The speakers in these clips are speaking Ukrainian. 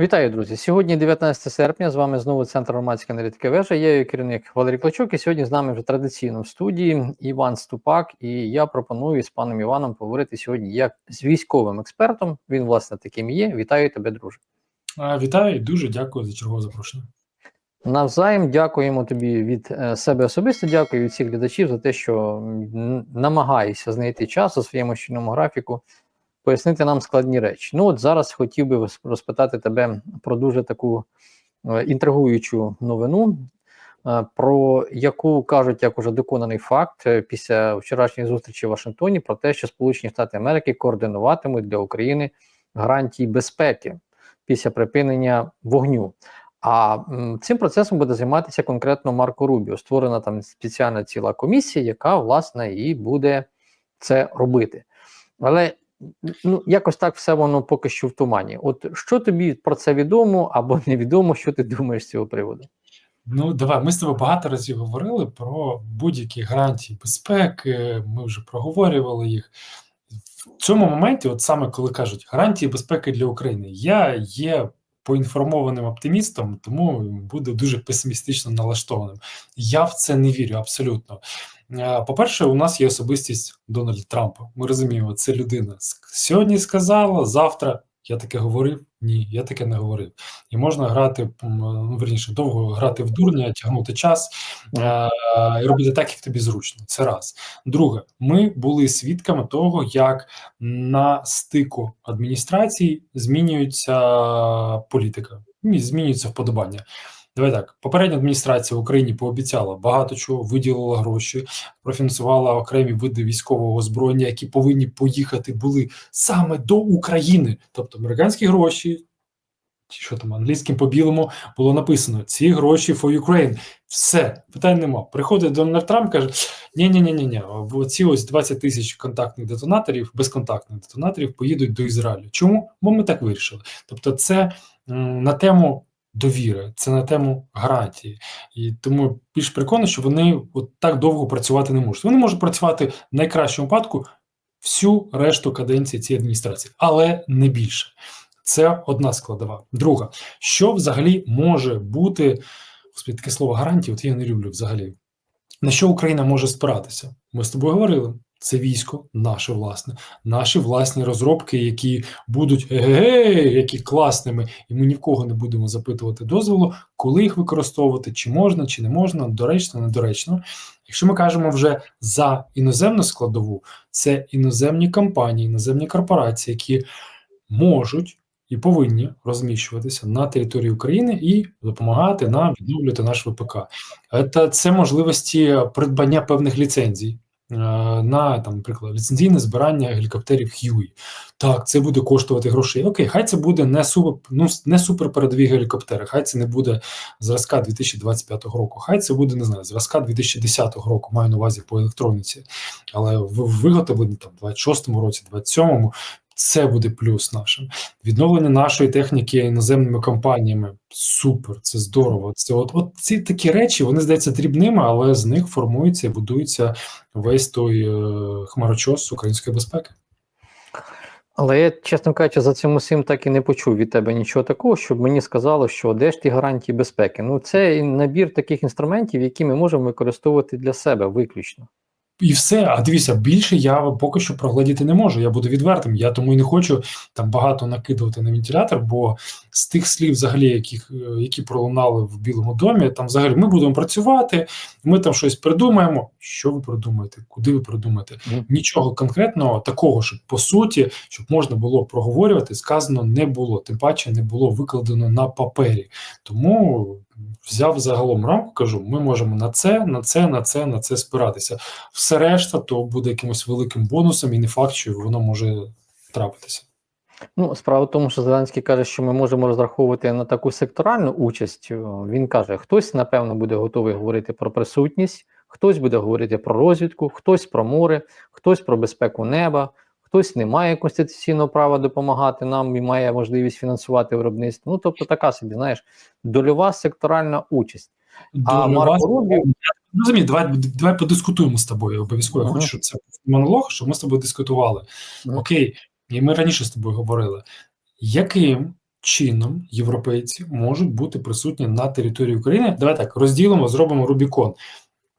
Вітаю, друзі! Сьогодні 19 серпня. З вами знову центр громадської аналітики вежа. Я її керівник Валерій Клочук. І сьогодні з нами вже традиційно в студії Іван Ступак. І я пропоную з паном Іваном поговорити сьогодні як з військовим експертом. Він, власне, таким є. Вітаю тебе, друже. Вітаю і дуже дякую за чергове запрошення. Навзаєм дякуємо тобі від е, себе особисто. Дякую від всіх глядачів за те, що м, намагаєшся знайти час у своєму щільному графіку, пояснити нам складні речі. Ну от зараз хотів би розпитати тебе про дуже таку е, інтригуючу новину, е, про яку кажуть як уже доконаний факт е, після вчорашньої зустрічі в Вашингтоні про те, що Сполучені Штати Америки координуватимуть для України гарантії безпеки після припинення вогню. А цим процесом буде займатися конкретно Марко Рубіо. Створена там спеціальна ціла комісія, яка власне і буде це робити. Але ну, якось так все воно поки що в тумані. От що тобі про це відомо або невідомо, що ти думаєш з цього приводу? Ну, давай, ми з тобою багато разів говорили про будь-які гарантії безпеки, ми вже проговорювали їх. В цьому моменті, от саме коли кажуть гарантії безпеки для України, я є поінформованим оптимістом, тому буду дуже песимістично налаштованим. Я в це не вірю абсолютно. По-перше, у нас є особистість Дональда Трампа. Ми розуміємо, це людина сьогодні сказала, завтра я таке говорив. Ні, я таке не говорив. І можна грати, ну верніше, довго грати в дурня, тягнути час і робити так, як тобі зручно. Це раз. Друге, ми були свідками того, як на стику адміністрацій змінюється політика, змінюється вподобання. Давай так, попередня адміністрація в Україні пообіцяла багато чого, виділила гроші, профінансувала окремі види військового озброєння, які повинні поїхати були саме до України, тобто американські гроші. Чи що там англійським по білому було написано: ці гроші for Ukraine. Все, питань нема. Приходить Дональд Трамп, каже: ні ні ні ні ні ці ось 20 тисяч контактних детонаторів, безконтактних детонаторів поїдуть до Ізраїлю. Чому? Бо ми так вирішили. Тобто, це на тему довіри, це на тему гарантії. І тому більш переконаний, що вони от так довго працювати не можуть. Вони можуть працювати в найкращому випадку всю решту каденції цієї адміністрації, але не більше. Це одна складова. Друга, що взагалі може бути господи, таке слово гарантії, от я не люблю взагалі. На що Україна може спиратися? Ми з тобою говорили. Це військо, наше власне, наші власні розробки, які будуть егегей, які класними, і ми ні в кого не будемо запитувати дозволу, коли їх використовувати, чи можна, чи не можна, доречно, недоречно. Якщо ми кажемо вже за іноземну складову, це іноземні компанії, іноземні корпорації, які можуть і повинні розміщуватися на території України і допомагати нам відновлювати наш ВПК. Це можливості придбання певних ліцензій. Е, На там, наприклад, ліцензійне збирання гелікоптерів Хьюї. Так, це буде коштувати грошей. Окей, хай це буде не супер, ну, не суперпередові гелікоптери, хай це не буде зразка 2025 року, хай це буде не знаю, зразка 2010 року, маю на увазі по електроніці, але виготовлені там в 26-му році, 27-му, це буде плюс нашим. Відновлення нашої техніки іноземними компаніями супер, це здорово. Це от, от ці такі речі, вони здаються дрібними, але з них формується і будується весь той е, хмарочос української безпеки. Але я, чесно кажучи, за цим усім так і не почув від тебе нічого такого, щоб мені сказало, що де ж ті гарантії безпеки. Ну, це набір таких інструментів, які ми можемо використовувати для себе виключно. І все, а дивіться, більше я поки що проглядіти не можу. Я буду відвертим. Я тому і не хочу там багато накидувати на вентилятор, бо з тих слів, взагалі, яких, е, які пролунали в Білому домі, там взагалі ми будемо працювати, ми там щось придумаємо. Що ви придумаєте? Куди ви придумаєте? Мгм. Нічого конкретного, такого, щоб по суті, щоб можна було проговорювати, сказано не було. Тим паче не було викладено на папері. Тому взяв загалом рамку, кажу: ми можемо на це, на це, на це, на це спиратися. Все решта то буде якимось великим бонусом, і не факт, що воно може трапитися. Ну, справа в тому, що Зеленський каже, що ми можемо розраховувати на таку секторальну участь. Він каже, хтось, напевно, буде готовий говорити про присутність, хтось буде говорити про розвідку, хтось про море, хтось про безпеку неба, хтось не має конституційного права допомагати нам і має можливість фінансувати виробництво. Ну, тобто, така собі, знаєш, дольова секторальна участь. А Марко вас- Рубіо, Розумію, давай, давай подискутуємо з тобою обов'язково. Я Ага. хочу, щоб це монолог, щоб ми з тобою дискутували. Ага. Окей, і ми раніше з тобою говорили, яким чином європейці можуть бути присутні на території України. Давай так розділимо, зробимо Рубікон,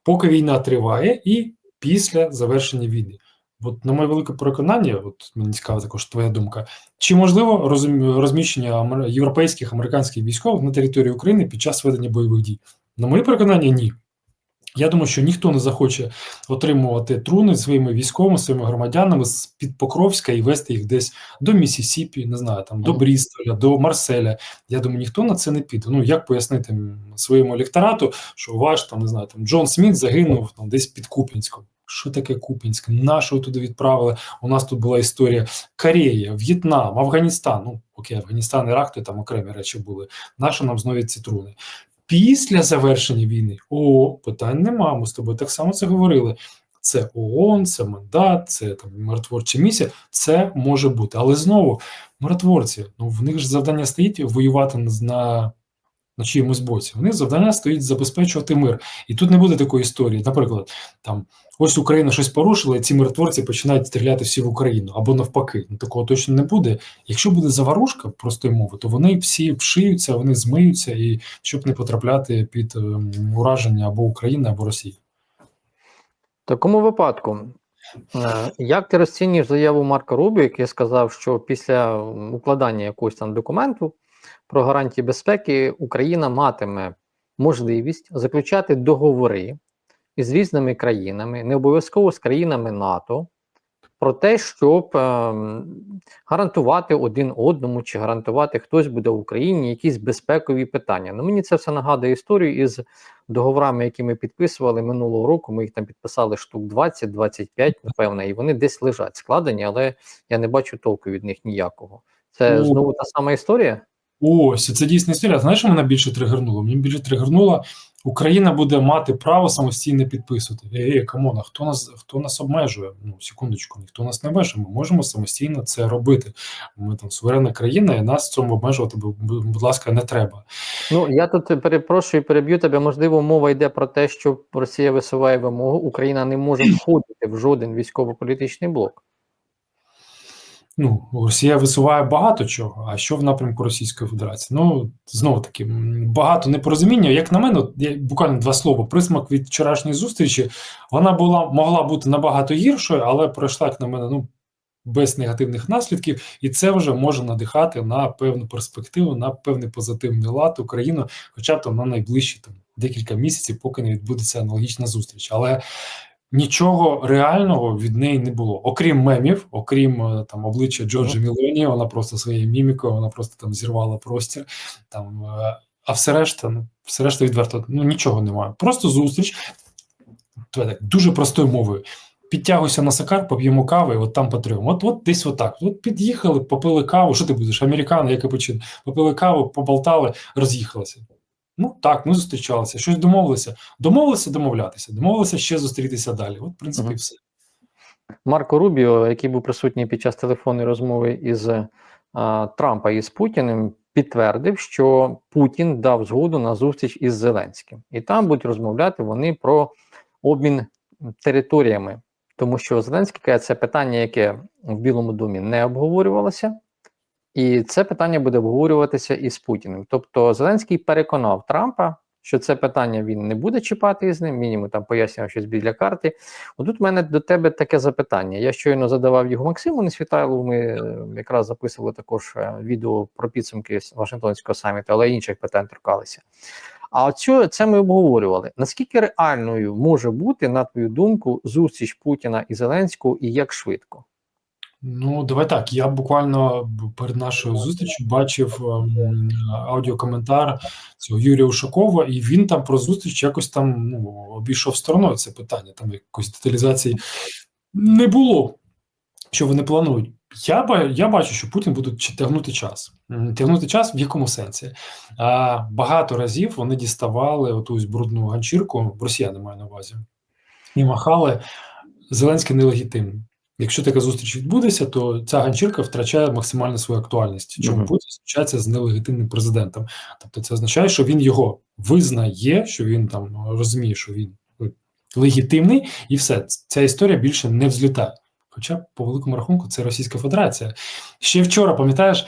поки війна триває, і після завершення війни. От, на моє велике переконання, от мені цікава також твоя думка. Чи можливо розум- розміщення амер- європейських американських військових на території України під час ведення бойових дій? На моє переконання, ні. Я думаю, що ніхто не захоче отримувати труни своїми військовими, своїми громадянами з під Покровська і вести їх десь до Місісіпі, не знаю, там до Брістоля, до Марселя. Я думаю, ніхто на це не піде. Ну як пояснити своєму електорату, що ваш там не знаю, там Джон Сміт загинув там десь під Куп'янськом. Що таке Куп'янськ? Нашого туди відправили? У нас тут була історія Корея, В'єтнам, Афганістан. Ну окей, Афганістан, Ірак, то там окремі речі були. Нащо нам знову ці труни? Після завершення війни о, питань нема. Ми з тобою так само це говорили. Це ООН, це мандат, це там миротворча місія. Це може бути. Але знову миротворці, ну в них ж завдання стоїть воювати на, на, чиємусь боці. В них завдання стоїть забезпечувати мир. І тут не буде такої історії. Наприклад, там ось Україна щось порушила, і ці миротворці починають стріляти всі в Україну або навпаки. Ну такого точно не буде. Якщо буде заварушка простої мови, то вони всі вшиються, вони змиються, і щоб не потрапляти під ем, ураження або України, або Росії. В такому випадку, е, як ти розцінюєш заяву Марка Рубі, який сказав, що після укладання якогось там документу про гарантії безпеки Україна матиме можливість заключати договори із різними країнами, не обов'язково з країнами НАТО, про те, щоб ем, гарантувати один одному чи гарантувати хтось буде в Україні якісь безпекові питання. Ну мені це все нагадує історію із договорами, які ми підписували минулого року. Ми їх там підписали штук 20-25, напевно, і вони десь лежать складені, але я не бачу толку від них ніякого. Це Ну, знову та сама історія. Ось це дійсна історія. Знаєш, що мене більше тригернуло? Мені більше тригернуло, Україна буде мати право самостійно підписувати. Ей, ей, камон, а хто нас хто нас обмежує? Ну секундочку, ніхто нас не обмежує. Ми можемо самостійно це робити. Ми там суверенна країна, і нас в цьому обмежувати, будь ласка, не треба. Ну я тут перепрошую, переб'ю тебе. Можливо, мова йде про те, що Росія висуває вимогу. Україна не може входити в жоден військово-політичний блок. Ну, Росія висуває багато чого. А що в напрямку Російської Федерації? Ну знову таки багато непорозуміння. Як на мене, буквально два слова. Присмак від вчорашньої зустрічі вона була могла бути набагато гіршою, але пройшла як на мене, ну без негативних наслідків, і це вже може надихати на певну перспективу, на певний позитивний лад Україну, хоча б там на найближчі там декілька місяців, поки не відбудеться аналогічна зустріч. Але Нічого реального від неї не було, окрім мемів, окрім е, там обличчя Джорджа Мілоні, вона просто своєю мімікою, вона просто там зірвала простір. Там, е, а все решта, ну, все решта відверто, ну нічого немає. Просто зустріч так, дуже простою мовою. Підтягуйся на сакар, поп'ємо кави, от там потрьому. От, от десь отак. От під'їхали, попили каву. Що ти будеш? Американо, як капучино. Попили каву, поболтали, роз'їхалися. Ну так, ми зустрічалися, щось домовилися. Домовилися домовлятися, домовилися ще зустрітися далі. От, в принципі, Мгм. все. Марко Рубіо, який був присутній під час телефонної розмови із а, Трампа і з Путіним, підтвердив, що Путін дав згоду на зустріч із Зеленським, і там будуть розмовляти вони про обмін територіями, тому що Зеленський каже, це питання, яке в Білому домі не обговорювалося. І це питання буде обговорюватися із Путіним. Тобто Зеленський переконав Трампа, що це питання він не буде чіпати із ним. Він йому там пояснював щось біля карти. Отут в мене до тебе таке запитання. Я щойно задавав його Максиму Несвітайлову. Ми е, якраз записували також е, відео про підсумки Вашингтонського саміту, але інших питань торкалися. А оцю, це ми обговорювали. Наскільки реальною може бути, на твою думку, зустріч Путіна і Зеленського, і як швидко? Ну, давай так. Я буквально перед нашою зустрічю бачив ем, аудіокоментар цього Юрія Ушакова, і він там про зустріч якось там ну, обійшов стороною це питання. Там якоїсь деталізації не було, що вони планують. Я, я бачу, що Путін буде тягнути час. Тягнути час в якому сенсі? А, багато разів вони діставали отусь брудну ганчірку, росіяни маю на увазі, і махали Зеленський нелегітимний. Якщо така зустріч відбудеться, то ця ганчірка втрачає максимально свою актуальність. Чому Мгм. Путін зустрічається з нелегітимним президентом? Тобто, це означає, що він його визнає, що він там розуміє, що він ну, легітимний, і все. Ця історія більше не взлітає. Хоча, по великому рахунку, це Російська Федерація. Ще вчора, пам'ятаєш,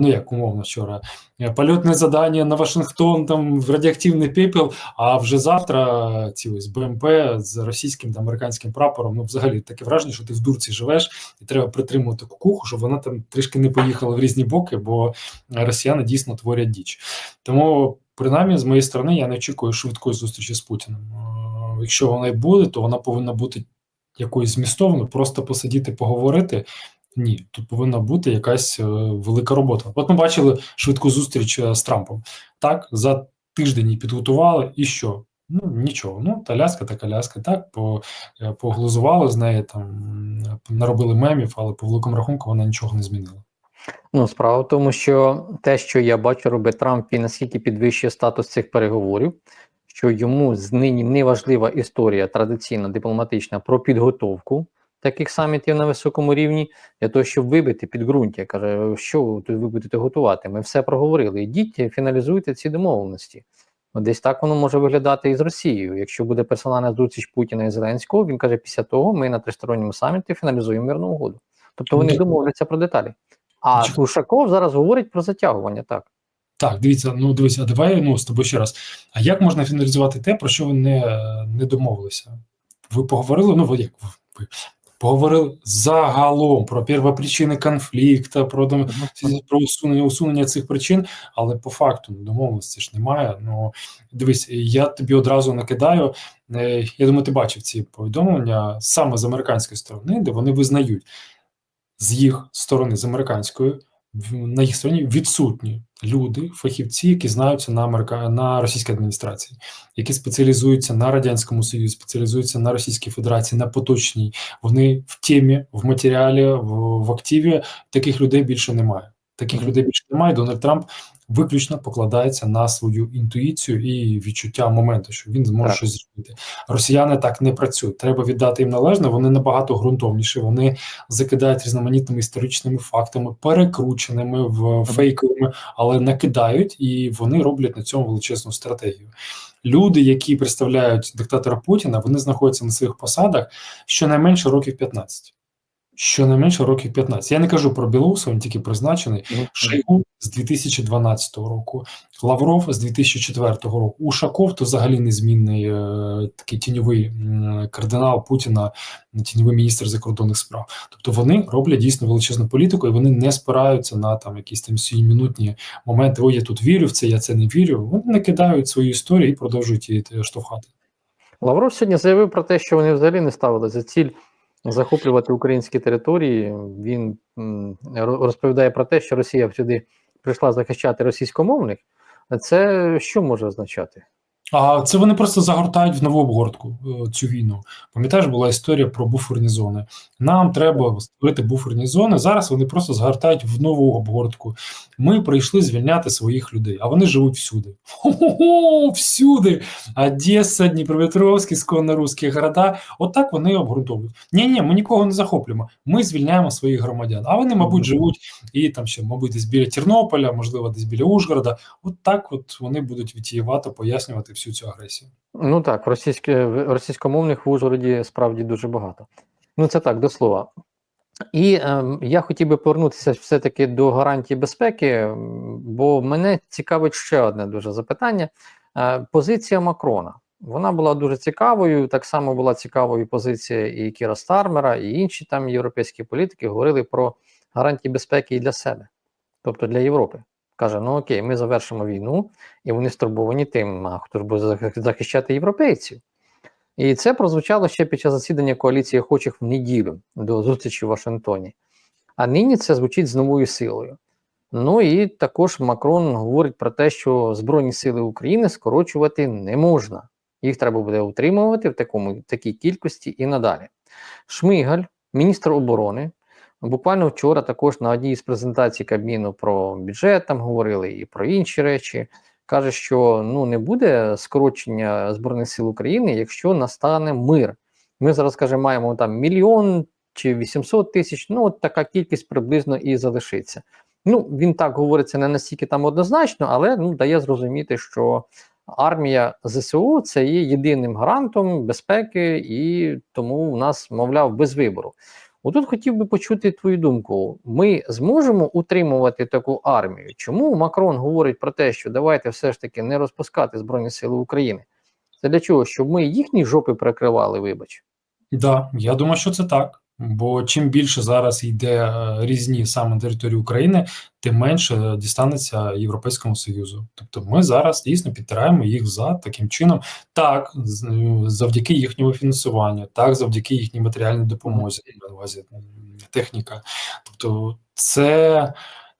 ну як умовно вчора, е, польотне задання на Вашингтон, там в радіоактивний пепел, а вже завтра ці ось БМП з російським та американським прапором. Ну, взагалі таке враження, що ти в дурці живеш, і треба притримувати кукуху, щоб вона там трішки не поїхала в різні боки, бо росіяни дійсно творять діч. Тому, принаймні, з моєї сторони, я не очікую швидкої зустрічі з Путіним. Е, Якщо вона й буде, то вона повинна бути якоюсь змістовною, просто посидіти, поговорити. Ні, тут повинна бути якась е, велика робота. От ми бачили швидку зустріч е, з Трампом. Так, за тиждень її підготували, і що? Ну нічого. Ну, та ляска та коляска, так, е, поглузували з неї, там наробили мемів, але по великому рахунку вона нічого не змінила. Ну, справа в тому, що те, що я бачу, робить Трамп, і наскільки підвищує статус цих переговорів, що йому знині не важлива історія традиційна дипломатична про підготовку таких самітів на високому рівні, для того, щоб вибити підґрунтя. Каже, що тут ви будете готувати? Ми все проговорили. Ідіть, фіналізуйте ці домовленості. Десь так воно може виглядати і з Росією. Якщо буде персональна зустріч Путіна і Зеленського, він каже, після того ми на тристоронньому саміті фіналізуємо мирну угоду. Тобто вони домовляться про деталі. А Чому? Ушаков зараз говорить про затягування, так. Так, дивіться, ну дивіться, а давай ну, з тобою ще раз. А як можна фіналізувати те, про що ви не, не домовилися? Ви поговорили? Ну, ви як ви, поговорили загалом про первопричини конфлікту, про, про усунення, усунення цих причин, але по факту ну, домовленості ж немає. Ну дивись, я тобі одразу накидаю. е, Я думаю, ти бачив ці повідомлення саме з американської сторони, де вони визнають з їх сторони, з американської, в- на їх стороні відсутні люди, фахівці, які знаються на Америка... на російській адміністрації, які спеціалізуються на радянському союзі, спеціалізуються на Російській Федерації, на поточній. Вони в темі, в матеріалі, в, в активі. Таких людей більше немає. Таких людей більше немає. Дональд Трамп виключно покладається на свою інтуїцію і відчуття моменту, що він зможе Так. щось зробити. Росіяни так не працюють. Треба віддати їм належне. Вони набагато ґрунтовніші. Вони закидають різноманітними історичними фактами, перекрученими в фейковими, але накидають і вони роблять на цьому величезну стратегію. Люди, які представляють диктатора Путіна, вони знаходяться на своїх посадах щонайменше років 15. Щонайменше років 15. Я не кажу про Білоуса, він тільки призначений. Шойгу з 2012 року, Лавров з 2004 року, Ушаков то взагалі незмінний е, такий тіньовий кардинал Путіна, тіньовий міністр закордонних справ. Тобто вони роблять дійсно величезну політику, і вони не спираються на там якісь там сиюмінутні моменти. Ой, я тут вірю в це, я це не вірю. Вони накидають свою історію і продовжують її е, штовхати. Лавров сьогодні заявив про те, що вони взагалі не ставили за ціль захоплювати українські території. Він ро- розповідає про те, що Росія сюди прийшла захищати російськомовних. Це що може означати? А це вони просто загортають в нову обгортку е, цю війну. Пам'ятаєш, була історія про буферні зони. Нам треба створити буферні зони. Зараз вони просто загортають в нову обгортку. Ми прийшли звільняти своїх людей, а вони живуть всюди. Хо-хо-хо, всюди. Одеса, Дніпропетровськ, ісконно русські города. Отак вони обґрунтовують. Ні, ні, ми нікого не захоплюємо. Ми звільняємо своїх громадян. А вони, мабуть, живуть і там ще, мабуть, десь біля Тернополя, можливо, десь біля Ужгорода. От так от вони будуть витіювато пояснювати всю цю агресію. Ну так, російське, в- російськомовних в Ужгороді справді дуже багато. Ну це так, до слова. І ем, я хотів би повернутися все-таки до гарантії безпеки, бо мене цікавить ще одне дуже запитання. Е, позиція Макрона. Вона була дуже цікавою. Так само була цікавою позиція і Кіра Стармера, і інші там європейські політики говорили про гарантії безпеки і для себе, тобто для Європи. Каже: ну окей, ми завершимо війну, і вони стурбовані тим, хто ж буде захищати європейців. І це прозвучало ще під час засідання коаліції охочих в неділю до зустрічі в Вашингтоні. А нині це звучить з новою силою. Ну і також Макрон говорить про те, що Збройні сили України скорочувати не можна. Їх треба буде утримувати в такому такій кількості і надалі. Шмигаль, міністр оборони, буквально вчора також на одній із презентацій Кабміну про бюджет там говорили і про інші речі. Каже, що ну не буде скорочення Збройних сил України, якщо настане мир. Ми зараз каже, маємо там мільйон чи 800 тисяч. Ну, от така кількість приблизно і залишиться. Ну, він так говориться не настільки там однозначно, але ну, дає зрозуміти, що армія ЗСУ це є єдиним гарантом безпеки, і тому у нас, мовляв, без вибору. Отут хотів би почути твою думку. Ми зможемо утримувати таку армію? Чому Макрон говорить про те, що давайте все ж таки не розпускати Збройні Сили України? Це для чого? Щоб ми їхні жопи прикривали, вибач. Да, я думаю, що це так. Бо чим більше зараз йде е, різні саме території України, тим менше дістанеться Європейському Союзу. Тобто ми зараз дійсно підтираємо їх за таким чином, так е, завдяки їхньому фінансуванню, так завдяки їхній матеріальній допомозі, на увазі техніка. Тобто, це.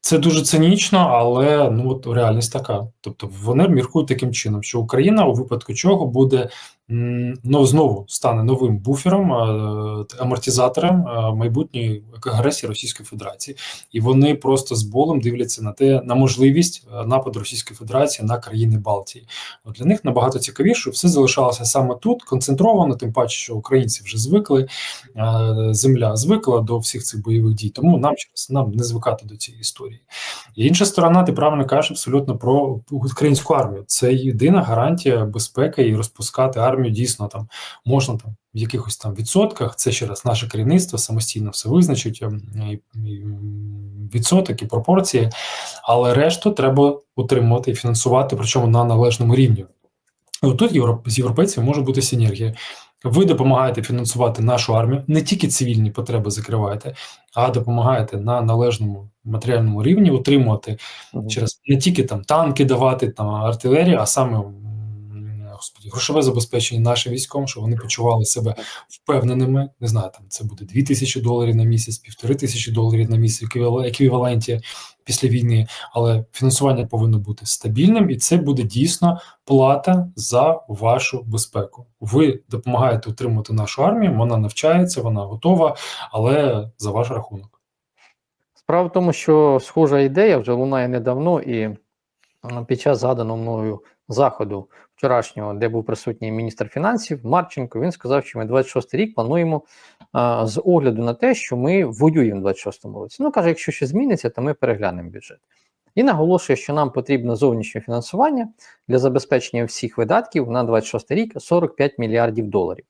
Це дуже цинічно, але ну от реальність така. Тобто вони міркують таким чином, що Україна у випадку чого буде ну знову стане новим буфером, амортизатором майбутньої агресії Російської Федерації, і вони просто з болем дивляться на те на можливість нападу Російської Федерації на країни Балтії. От для них набагато цікавіше, все залишалося саме тут, концентровано, тим паче, що українці вже звикли, земля звикла до всіх цих бойових дій. Тому нам через нам не звикати до цієї історії. І інша сторона, ти правильно кажеш абсолютно про українську армію. Це єдина гарантія безпеки і розпускати армію дійсно там можна там в якихось там відсотках. Це ще раз наше керівництво самостійно все визначить ем, і, відсоток і пропорції, але решту треба утримувати і фінансувати, причому на належному рівні. І Отут європ... з європейцями може бути синергія. Ви допомагаєте фінансувати нашу армію, не тільки цивільні потреби закриваєте, а допомагаєте на належному матеріальному рівні утримувати через не тільки там танки давати, там артилерію, а саме грошове забезпечення нашим військовим, щоб вони почували себе впевненими. Не знаю, там це буде 2 тисячі доларів на місяць, півтори тисячі доларів на місяць, еквіваленті після війни. Але фінансування повинно бути стабільним, і це буде дійсно плата за вашу безпеку. Ви допомагаєте утримувати нашу армію, вона навчається, вона готова, але за ваш рахунок. Справа в тому, що схожа ідея вже лунає недавно, і під час згаданого мною заходу вчорашнього, де був присутній міністр фінансів Марченко, він сказав, що ми 26 рік плануємо а, з огляду на те, що ми воюємо в 26-му році. Ну каже, якщо щось зміниться, то ми переглянемо бюджет. І наголошує, що нам потрібно зовнішнє фінансування для забезпечення всіх видатків на 26 рік 45 мільярдів доларів.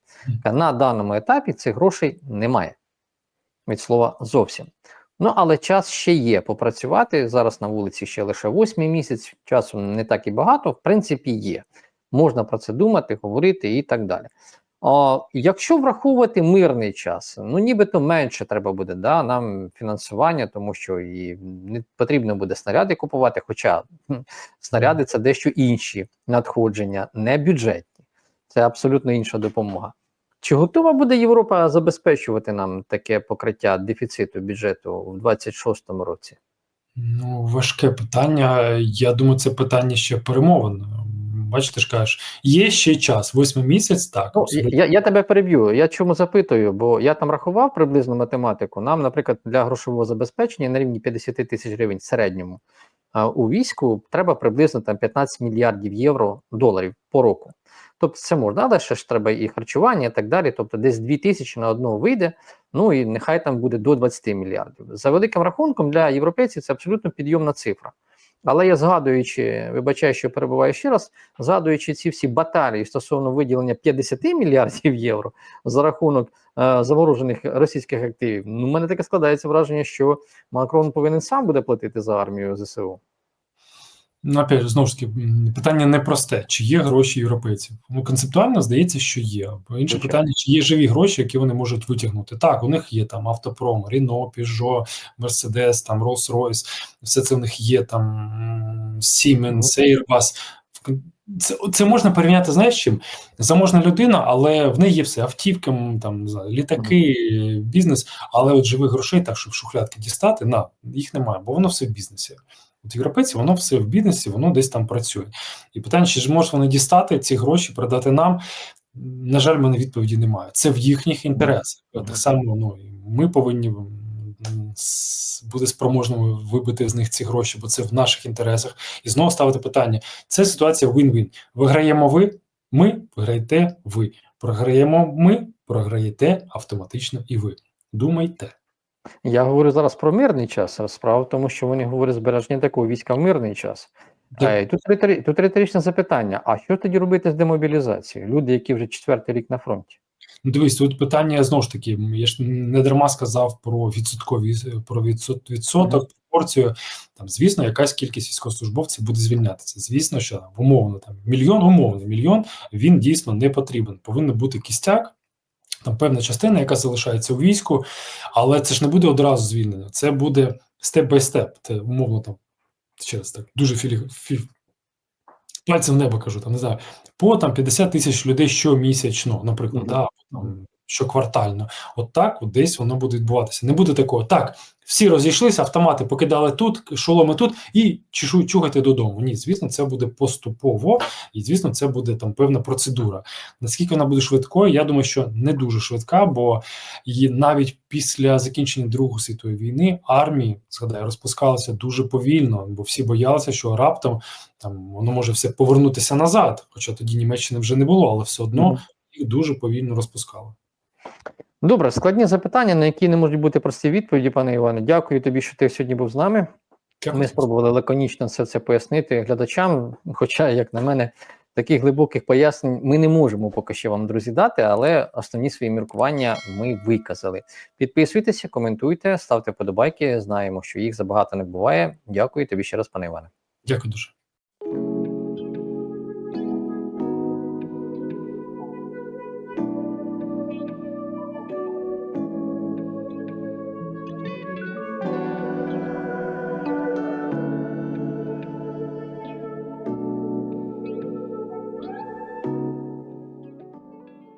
На даному етапі цих грошей немає. Від слова зовсім. Ну, але час ще є попрацювати. Зараз на вулиці ще лише восьмий місяць, часу не так і багато, в принципі, є. Можна про це думати, говорити і так далі. А, якщо враховувати мирний час, ну нібито менше треба буде да, нам фінансування, тому що і не потрібно буде снаряди купувати, хоча снаряди це дещо інші надходження, не бюджетні. Це абсолютно інша допомога. Чи готова буде Європа забезпечувати нам таке покриття дефіциту бюджету в 26-му році? Ну, важке питання. Я думаю, це питання ще перемовин. Бачите, ж кажеш, є ще час, восьмий місяць, так. Ну, я, я тебе переб'ю. Я чому запитую? Бо я там рахував приблизно математику. Нам, наприклад, для грошового забезпечення на рівні 50 тисяч гривень в середньому а, у війську треба приблизно там 15 мільярдів євро доларів по року. Тобто це можна, але ще ж треба і харчування, і так далі. Тобто, десь 2 тисячі на одного вийде. Ну і нехай там буде до 20 мільярдів. За великим рахунком для європейців це абсолютно підйомна цифра. Але я згадуючи, вибачаю, що перебуваю ще раз, згадуючи ці всі баталії стосовно виділення 50 мільярдів євро за рахунок е, заморожених російських активів, ну, мене таке складається враження, що Макрон повинен сам буде платити за армію ЗСУ. Ну, опять же, знову ж таки, питання непросте: чи є гроші європейців? Ну, концептуально здається, що є. Бо інше Звичайно. питання, чи є живі гроші, які вони можуть витягнути. Так, у них є там автопром, Renault, Peugeot, Mercedes, там Rolls-Royce, все це у них є там Siemens, Airbus. Це, це можна порівняти, знаєш, чим? Заможна людина, але в неї є все: автівки, там, не знаю, літаки, бізнес, але от живих грошей, так, щоб шухлядки дістати, на, їх немає, бо воно все в бізнесі. От європейці, воно все в бізнесі, воно десь там працює. І питання, чи ж можуть вони дістати ці гроші, продати нам? На жаль, в мене відповіді немає. Це в їхніх інтересах. Так само ну, ми повинні бути спроможними вибити з них ці гроші, бо це в наших інтересах. І знову ставити питання: це ситуація win-win. Виграємо ви, ми виграєте ви. Програємо ми, програєте автоматично і ви. Думайте. Я говорю зараз про мирний час. Справа в тому, що вони говорять збереження такого війська в мирний час. Е, Тут, тут риторичне запитання: а що тоді робити з демобілізацією? Люди, які вже четвертий рік на фронті? Ну, дивись, тут питання знову ж таки. Я ж не дарма сказав про відсоткові про відсот, відсоток, пропорцію. Там, звісно, якась кількість військовослужбовців буде звільнятися. Звісно, що там, умовно там мільйон, умовний мільйон він дійсно не потрібен. Повинен бути кістяк. Там певна частина, яка залишається у війську, але це ж не буде одразу звільнення. Це буде степ бай степ. Це умовно там через так дуже філі, філі пальцем в небо кажу, там не знаю, по там 50 тисяч людей щомісячно, наприклад, Мгм. да, там, щоквартально. От так от десь воно буде відбуватися. Не буде такого. Так, всі розійшлися, автомати покидали тут, шоломи тут і чешу, чугайте додому. Ні, звісно, це буде поступово, і звісно, це буде там певна процедура. Наскільки вона буде швидкою, я думаю, що не дуже швидка, бо і навіть після закінчення Другої світової війни армії згадаю, розпускалися дуже повільно, бо всі боялися, що раптом там воно може все повернутися назад. Хоча тоді Німеччини вже не було, але все одно їх дуже повільно розпускали. Добре, складні запитання, на які не можуть бути прості відповіді, пане Іване. Дякую тобі, що ти сьогодні був з нами. Ми спробували лаконічно все це пояснити глядачам. Хоча, як на мене, таких глибоких пояснень ми не можемо поки що вам, друзі, дати, але основні свої міркування ми виказали. Підписуйтеся, коментуйте, ставте подобайки. Знаємо, що їх забагато не буває. Дякую тобі ще раз, пане Іване. Дякую дуже.